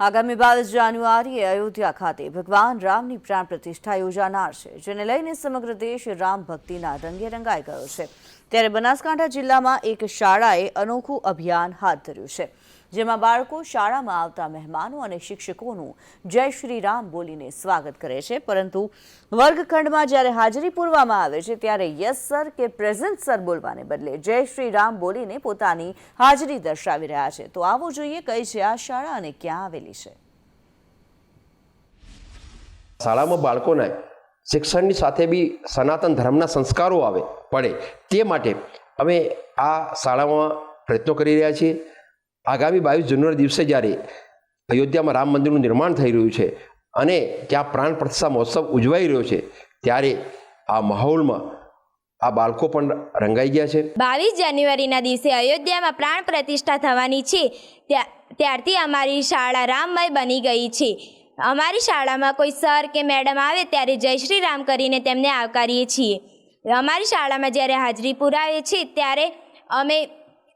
આગામી બાવીસ જાન્યુઆરીએ અયોધ્યા ખાતે ભગવાન રામની પ્રાણ પ્રતિષ્ઠા યોજાનાર છે, જેને લઈને સમગ્ર દેશ રામ ભક્તિના રંગે રંગાઈ ગયો છે. ત્યારે બનાસકાંઠા જિલ્લામાં એક શાળાએ અનોખું અભિયાન હાથ ધર્યું છે, જેમાં બાળકો શાળામાં આવતા મહેમાનો અને શિક્ષકોનું જય શ્રી રામ બોલીને સ્વાગત કરે છે. પરંતુ વર્ગખંડમાં જ્યારે હાજરી પૂરવામાં આવે છે, ત્યારે યસ સર કે પ્રેઝન્ટ સર બોલવાને બદલે જય શ્રી રામ બોલીને પોતાની હાજરી દર્શાવી રહ્યા છે. તો આવો જોઈએ કઈ છે આ શાળા અને ક્યાં આવેલી છે. શાળામાં બાળકોને શિક્ષણની સાથે બી સનાતન ધર્મના સંસ્કારો આવે, પડે. તે માટે અમે આ શાળામાં પ્રયત્નો કરી રહ્યા છીએ. આગામી બાવીસ જૂનના દિવસે જ્યારે અયોધ્યામાં રામ મંદિરનું નિર્માણ થઈ રહ્યું છે અને ત્યાં પ્રાણ પ્રતિષ્ઠા મહોત્સવ ઉજવાઈ રહ્યો છે, ત્યારે આ માહોલમાં આ બાળકો પણ રંગાઈ ગયા છે. બાવીસ જાન્યુઆરીના દિવસે અયોધ્યામાં પ્રાણ પ્રતિષ્ઠા થવાની છે ત્યાં ત્યારથી અમારી શાળા રામમય બની ગઈ છે. અમારી શાળામાં કોઈ સર કે મેડમ આવે ત્યારે જય શ્રી રામ કરીને તેમને આવકારીએ છીએ. અમારી શાળામાં જ્યારે હાજરી પુરાવે છે ત્યારે અમે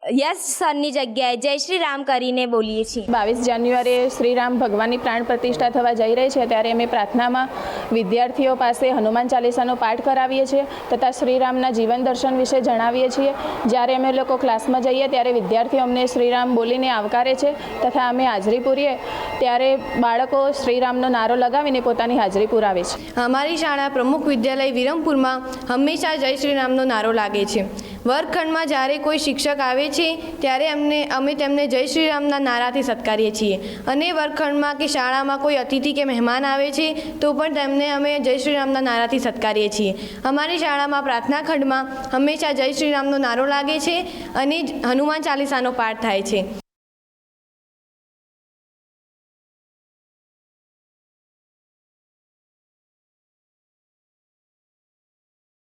યસ સરની જગ્યાએ. જય શ્રી રામ કરીને બોલીએ છીએ. બાવીસ જાન્યુઆરીએ શ્રીરામ ભગવાનની પ્રાણ પ્રતિષ્ઠા થવા જઈ રહી છે ત્યારે અમે પ્રાર્થનામાં વિદ્યાર્થીઓ પાસે હનુમાન ચાલીસાનો પાઠ કરાવીએ છીએ તથા શ્રીરામના જીવન દર્શન વિશે જણાવીએ છીએ. જ્યારે અમે લોકો ક્લાસમાં જઈએ ત્યારે વિદ્યાર્થીઓ અમને શ્રીરામ બોલીને આવકારે છે તથા અમે હાજરી પૂરીએ ત્યારે બાળકો શ્રીરામનો નારો લગાવીને પોતાની હાજરી પુરાવે છે. અમારી શાળા પ્રમુખ વિદ્યાલય વિરમપુરમાં હંમેશા જય શ્રી રામનો નારો લાગે છે. વર્ગખંડમાં જ્યારે કોઈ શિક્ષક આવે છે, ત્યારે અમને અમે તેમને જય શ્રી રામના નારાથી સત્કારીએ છીએ. અને વર્ગખંડમાં કે શાળામાં કોઈ અતિથિ કે મહેમાન આવે છે, તો પણ તેમને અમે જય શ્રી રામના નારાથી સત્કારીએ છીએ. અમારી શાળામાં પ્રાર્થના ખંડમાં હંમેશા જય શ્રી રામનો નારો લાગે છે અને હનુમાન ચાલીસાનો પાઠ થાય છે.